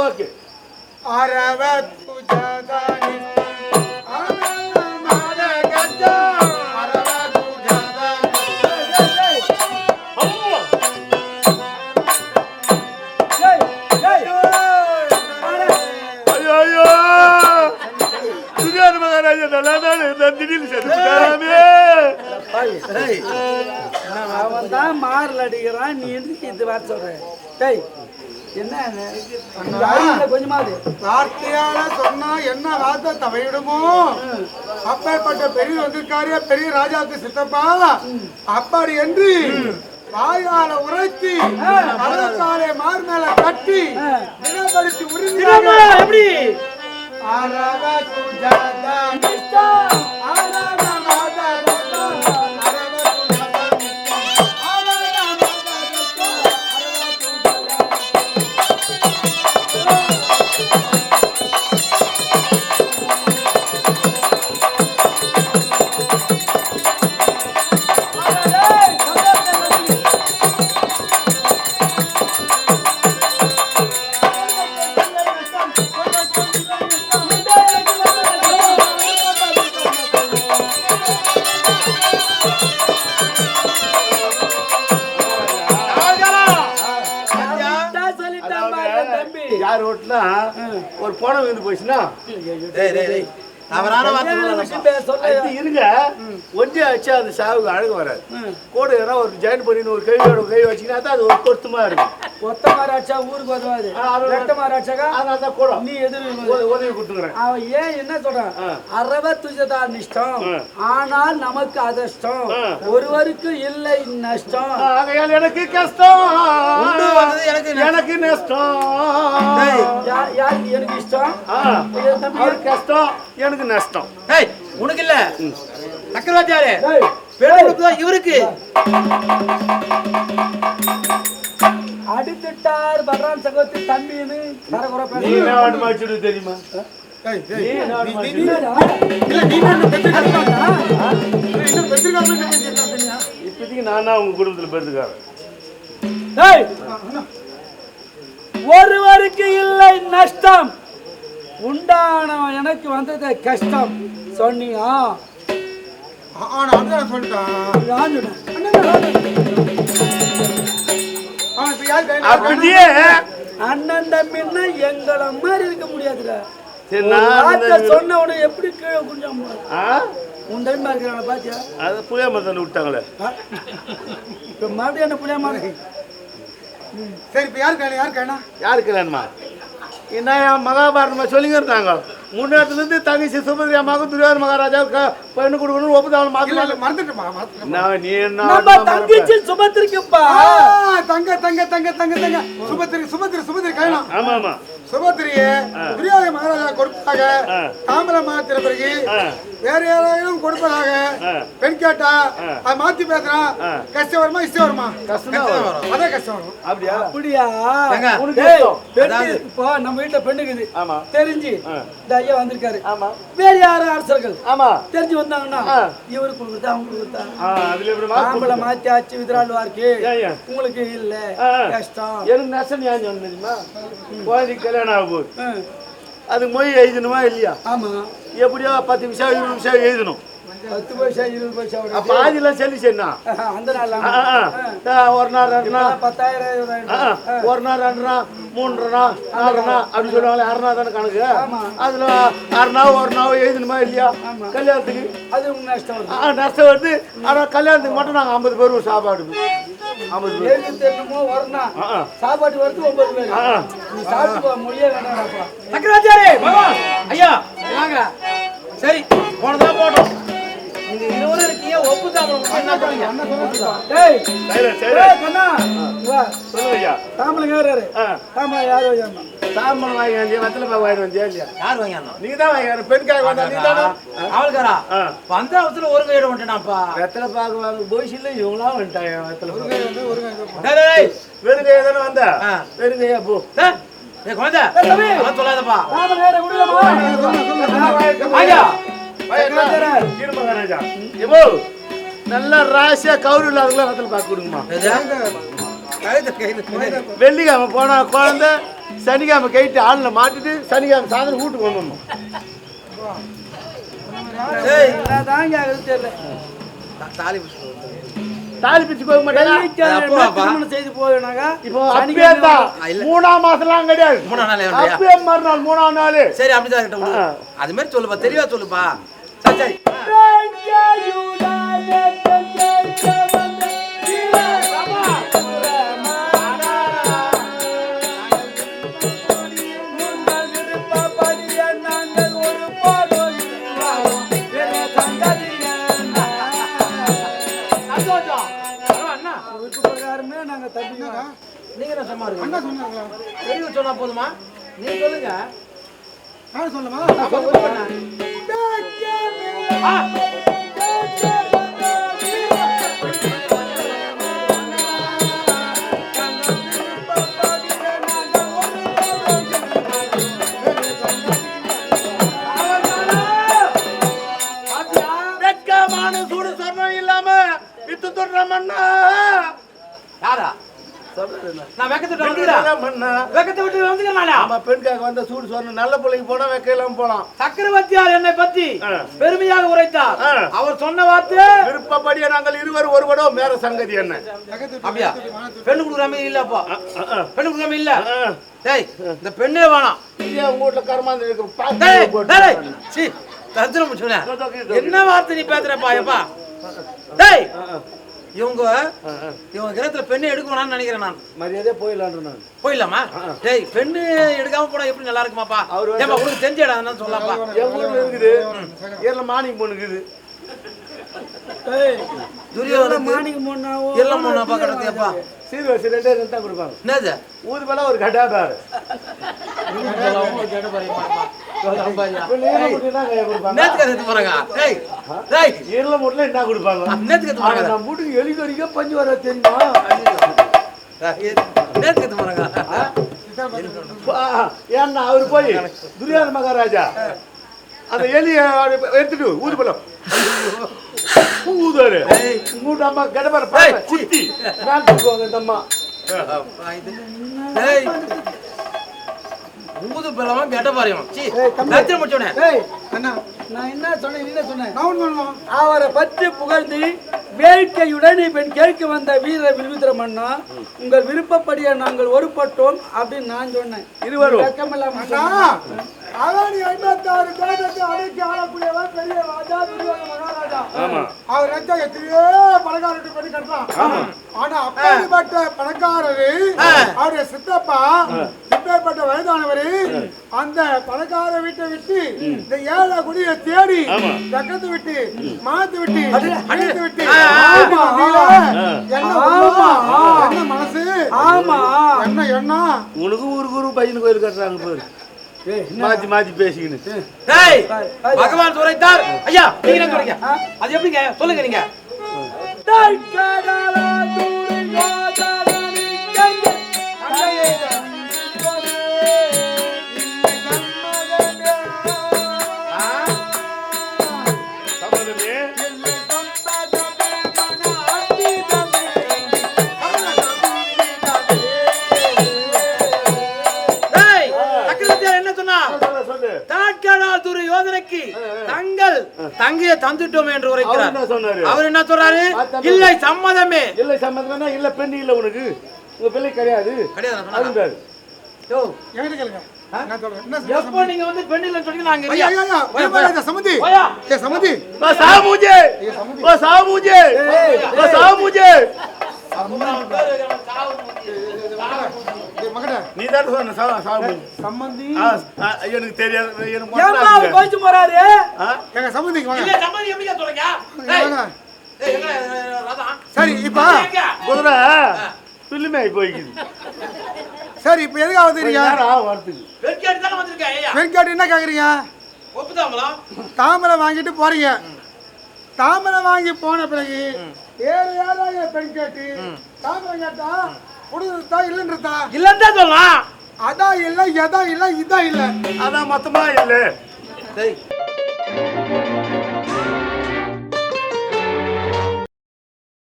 Okay. அரவத் துஜதானி ஆனந்தமாத Gaja அரவத் துஜதானி அம்மா ஐயோ! ஐயோ சுகார் மகாராஜா நல்லா தான் இருந்தா திடீர்னு செத்துட்டாமே அவன் தான் மாறல அடிக்கிறான் நீ இது வர சொல்ற? டேய் வார்த்தையால சொன்னா என்ன வார்த்தை தவையிடுமோ அப்பேற்பட்ட பெரிய வந்திருக்காரு பெரிய ராஜாவுக்கு சித்தப்பா? அப்படி என்று வாயால உரைத்தி மரத்தாலே மார் மேல கட்டி தினப்படுத்தி உறுதியாக எப்படி? அரவ தம்பி. யார் ஓட்டுனா ஒரு போனம் வந்து போச்சுன்னா டேய் டேய் டேய் தவறான வார்த்தை இருங்க. ஒன்றே வச்சு அந்த சாவுக்கு அழகு வராது. கூட யாரோ ஒரு ஜாயின் பண்ணின்னு ஒரு கையோட கை வச்சுக்கினா தான் அது ஒரு பொருத்தமா இருக்கும். ஒத்த மாராட்சா ஊருக்கு அது- ரெட்ட மாராட்சாக்கா அதனால தான் கூட நீ எதிர் உத- உதவி கொடுத்துக்கிறேன். அவன் ஏன் என்ன சொல்றான். அறவ துஜதா நிஷ்டம். ஆனால் நமக்கு அதிர்ஷ்டம். ஒருவருக்கு இல்லை நஷ்டம். எனக்கு கஷ்டம். எனக்கு. எனக்கு நஷ்டம். யாருக்கு எனக்கு இஷ்டம்? அவருக்கு கஷ்டம் எனக்கு நஷ்டம். உனக்கு இல்ல. தான் இவருக்கு? அடித்துட்டார் பர்றான் சகோதரி தம்பின்னு கரகுற பேச தெரியுமா இப்போதைக்கு நான் தான் உங்க குடும்பத்தில் டேய், ஒருவருக்கு இல்லை நஷ்டம் உண்டான எனக்கு வந்தது கஷ்டம் சொன்னியா சொல்லிட்டான் அப்படியே. அண்ணன் தம்பின்னா எங்களை மாதிரி இருக்க வார்த்தை சொன்ன உடனே எப்படி கீழே குஞ்சம் உன் தம்பி இருக்கிறான பாத்தியா? அது புளிய மரத்தில் விட்டாங்களே. இப்ப மறுபடியும் என்ன மாதிரி சரி இப்ப யார் கையில யார் கைனா யாரு கல்யாணமா என்ன என் மகாபாரதமா சொல்லிங்க இருந்தாங்க. முன்னேற்றத்துல இருந்து தங்கச்சி சுபதிரி அம்மாவுக்கு துரியோதன மகாராஜாவுக்கு பெண்ணு கொடுக்கணும் ஒப்புதாவளை இல்ல மாத்தி இல்ல மறந்துட்டுமா மறந்துட்டு நான் நீ என்ன தங்கச்சி சுமத்திருக்குப்பா தங்க தங்க தங்க தங்க தங்க. சுபத்திரி சுபத்திரி சுபத்திரி இருப்ப? ஆமா ஆமா. சுபத்திரியை துரியோதன மகாராஜா கொடுப்பதாக ஆ. தாம்பரம் மாத்திர பிறகு. வேற யாராவது கொடுப்பதாக. பெண் கேட்டா. அது மாத்தி பேசுறான். கஷ்டம் வருமா இஷ்டம் வருமா கஷ்டம். அதான் கஷ்டம் வரும் அப்படியா அப்படியா. பெண்ணு இப்போ நம்ம வீட்டுல பெண்ணுக்குது ஆமா தெரிஞ்சு. இந்த ஐயா வந்திருக்காரு ஆமா வேற யாரும் அரசர்கள் ஆமா தெரிஞ்சு வந்தாங்கன்னா. இவரு கொடுத்தா அவங்க கொடுத்தா ஆம்பளை மாத்தி ஆச்சு ஏன்? உங்களுக்கு இல்ல. கஷ்டம் எனக்கு நஷ்டம் தெரியுமா குழந்தைக்கு ஆ. அதுக்கு மொய் எழுதணுமா இல்லையா? எப்படியோ பத்து நிமிஷம் இருபது நிமிஷம் எழுதணும். பத்து பைசா இருபது பைசா. பாதிலாம் சொல்லி சரிண்ணா ஆஹா, அந்த நாள். ஒரு நாள் ரெண்டு நாள். பத்தாயிரம். ஒரு நாள் ரெண்டு நாள் மூன்று நாள் நாலு நாள் அப்படி சொல்லுவாங்களே அரை நாள் தானே கணக்கு? அதுல அரை நாள் ஒரு நாள் எழுதணுமா இல்லையா? கல்யாணத்துக்கு. அது நஷ்டம் நஷ்டம் வருது. ஆனா கல்யாணத்துக்கு மட்டும் நாங்க ஐம்பது பேர் சாப்பாடு எழுபத்தி எட்டுமோ வரணும். சாப்பாட்டு வரது ஒன்பது பேர். நீ சாப்பிட்டு மொழியே வேண்டாம்ப்பா. பகவான் ஐயா வாங்க. சரி போனதா போட்டோம். நீங்க இருவரும் இருக்கீங்க ஒப்பு ஐயா. தாம்பளம் யாரு. தாம்பளம் யாரு வைக்கணும் சாம்பல் வாங்கி வந்தியா வத்தல பாக்கு வாங்கி வந்தியா இல்லையா யார் வாங்கியாந்தோம் நீங்க தான் வாங்கி பெண்காய் வந்தா நீ தானா அவளுக்காரா வந்த அவசரம் ஒரு கையிட வந்துட்டான்ப்பா வெத்தலை பாக்கு வாங்க போய்ஸ் போய்ச்சில்ல இவங்களா வந்துட்டாங்க வெத்தலை பாக்கு டேய், டேய், டேய். வெறுங்கையா தானே வந்த ஆ. வெறுங்கையா போ டேய், டேய், குழந்தை அதெல்லாம் சொல்லாதப்பா தாம்பளம் யாரு குடிக்கலாமா ஐயா இரு மகாராஜா எவ்வளோ நல்ல ராசியா கவுரு இல்லாதவங்கள வெத்தலை பாக்கு கொடுங்கம்மா எது? வெள்ளிக்கிழமை போனா குழந்தை சனிக்கிழமை கைட்டு ஆளில் மாட்டிட்டு சனிக்கிழமை சாயந்தரம் வீட்டுக்கு வந்துடணும். தாலி பிச்சு போக மாட்டாங்க செய்து போவேனாக்கா இப்போ தான். மூணாம் மாசம்லாம் கிடையாது. மூணாம் நாள் மறுநாள் மூணாம் நாள். சரி அப்படிதான். அது மாதிரி சொல்லுப்பா தெளிவா சொல்லுப்பா. சரி சரி. என்ன சும்மா அண்ணா சொன்னாங்களா தெளிவா சொன்னா போதுமா? நீங்க சொல்லுங்க. நான் சொல்லமா. சூடு சொர்ணம் இல்லாம வித்து தொடுற மண்ணா? யாரா? நான் வெக்கத்தை வந்துக்கிறேன் மண்ணா வெக்கத்தை விட்டு வந்துக்கிறேன் ஆமா பெண்காக வந்த சூடு சொர்ணம் நல்ல பிள்ளைக்கு போனா வெக்க இல்லாம போலாம். சக்கரவர்த்தியார் என்னை பத்தி. பெருமையாக உரைத்தார். அவர் சொன்ன வார்த்தை விருப்பப்படியே நாங்கள் இருவர் ஒருவடோ மேற சங்கதி என்ன? அப்படியா? பெண்ணு கொடுக்குறாம இல்ல அப்போ பெண்ணு கொடுக்குறாம இல்ல. டேய் இந்த பெண்ணே வேணாம். உங்க வீட்டுல கருமாந்து இருக்கு. டேய் பாத்து டேய் சீ தத்திர முடிச்சுனே என்ன வார்த்தை நீ பேசுறப்பா எப்பா டேய் இவங்க இவங்க கிரகத்துல பெண்ணை எடுக்கணும்னு நினைக்கிறேன் நான். மரியாதை போயிடலான்ற நான் போயிடலாமா? டேய் பெண்ணு எடுக்காம போனா எப்படி நல்லா இருக்குமாப்பா? ஏப்பா உனக்கு தெரிஞ்ச இடம் சொல்லப்பா என் வீட்டுல இருக்குது? ஏர்ல மானிங் பொண்ணு இருக்குது. துரியோதனுக்கு மாணிக்கு முன்னாவோ எல்லாம் முன்னாப்பா கிடத்தியப்பா சீர்வரிசை ரெண்டே ரெண்டு தான் கொடுப்பாங்க. என்னது? ஊது மேல ஒரு கடா ஈரல மூட்டில் என்ன கொடுப்பாங்க? நம்ம வீட்டுக்கு எலி கடிக்க பஞ்சு வர தெரியுமா? ஏன்னா அவரு போய் துரியோதன மகாராஜா. அந்த எலிய எடுத்துட்டு ஊது பழம் ஊதாரு. மூட்டு அம்மா கடப்பார. குத்தி. நான் தூக்குவாங்க இந்த அம்மா. ஊது பிள்ளமா கெட்ட பாரியம். சீ. நேத்து முடிச்சோனே ஏய் அண்ணா நான் என்ன சொன்னேன் என்ன சொன்னேன் ஒண்ணு சொல்லணும் அவரை பற்றி புகழ்ந்து வேட்கையுடன் இப்ப கேட்க வந்த வீர வில்வித்திர மன்னா உங்கள் விருப்பப்படியே நாங்கள் ஒருப்பட்டோம் அப்படின்னு நான் சொன்னேன். இருவரும். வெக்கமில்லாம. அதான் ஐம்பத்தாறு தேசத்தை அடக்கி ஆளக்கூடியவன் பெரிய ராஜா துரியோதன மகாராஜா அவர் ராஜா எத்தனையோ பணக்காரர்கிட்ட பண்ணி கட்டலாம் ஆனா அப்படிப்பட்ட பணக்காரரு அவருடைய சித்தப்பா இப்பேற்பட்ட வயதானவரு அந்த பணக்கார வீட்டை விட்டு இந்த ஏழை குடியை தேடி பக்கத்து விட்டு மாத்து விட்டு அடித்து விட்டு ஆமா, என்ன என்ன மனசு? ஆமா. என்ன எண்ணம்? உனக்கு ஊருக்கு ஊருக்கு பையனு கோயில் கட்டுறாங்க பாரு மாத்தி மாத்தி பேசிக்கின்னு. டேய் பகவான் துரைத்தார். ஐயா நீங்க என்ன அது எப்படிங்க? சொல்லுங்க நீங்க. துரியோதனைக்கு தங்கள் தங்கையை தந்துட்டோம் என்று அவர் உரைக்கிறார் என்ன சொன்னாரு? அவர் என்ன சொல்றாரு? இல்லை சம்மதமே. இல்ல சம்பந்தம்னா இல்ல பெண் இல்ல உனக்கு. உங்க பிள்ளை கிடையாது. கிடையாது எப்போ நீங்க வந்து பெண் இல்லைன்னு சொன்னீங்க நாங்க ஐயா இல்லையா? ஐயா போயா, போயா. நீ தெரியாது எனக்கு எங்க சம்பந்திக்கு சரி இப்ப குதிரை. பில்லுமே ஆகி போய்க்குது. சரி என்ன கேக்குறீங்க? தாமரை வாங்கிட்டு போறீங்க. தாமரை வாங்கி போன பிறகு ஏழு ஏழாயிரம் பெண் கேட்டு தாமரை கேட்டா கொடுத்தா இல்லைன்றதா? இல்லைன்னு தான் சொல்லலாம். அதான் இல்ல எதா இல்ல இதான் இல்ல. அதான் மொத்தமா இல்ல. டேய்,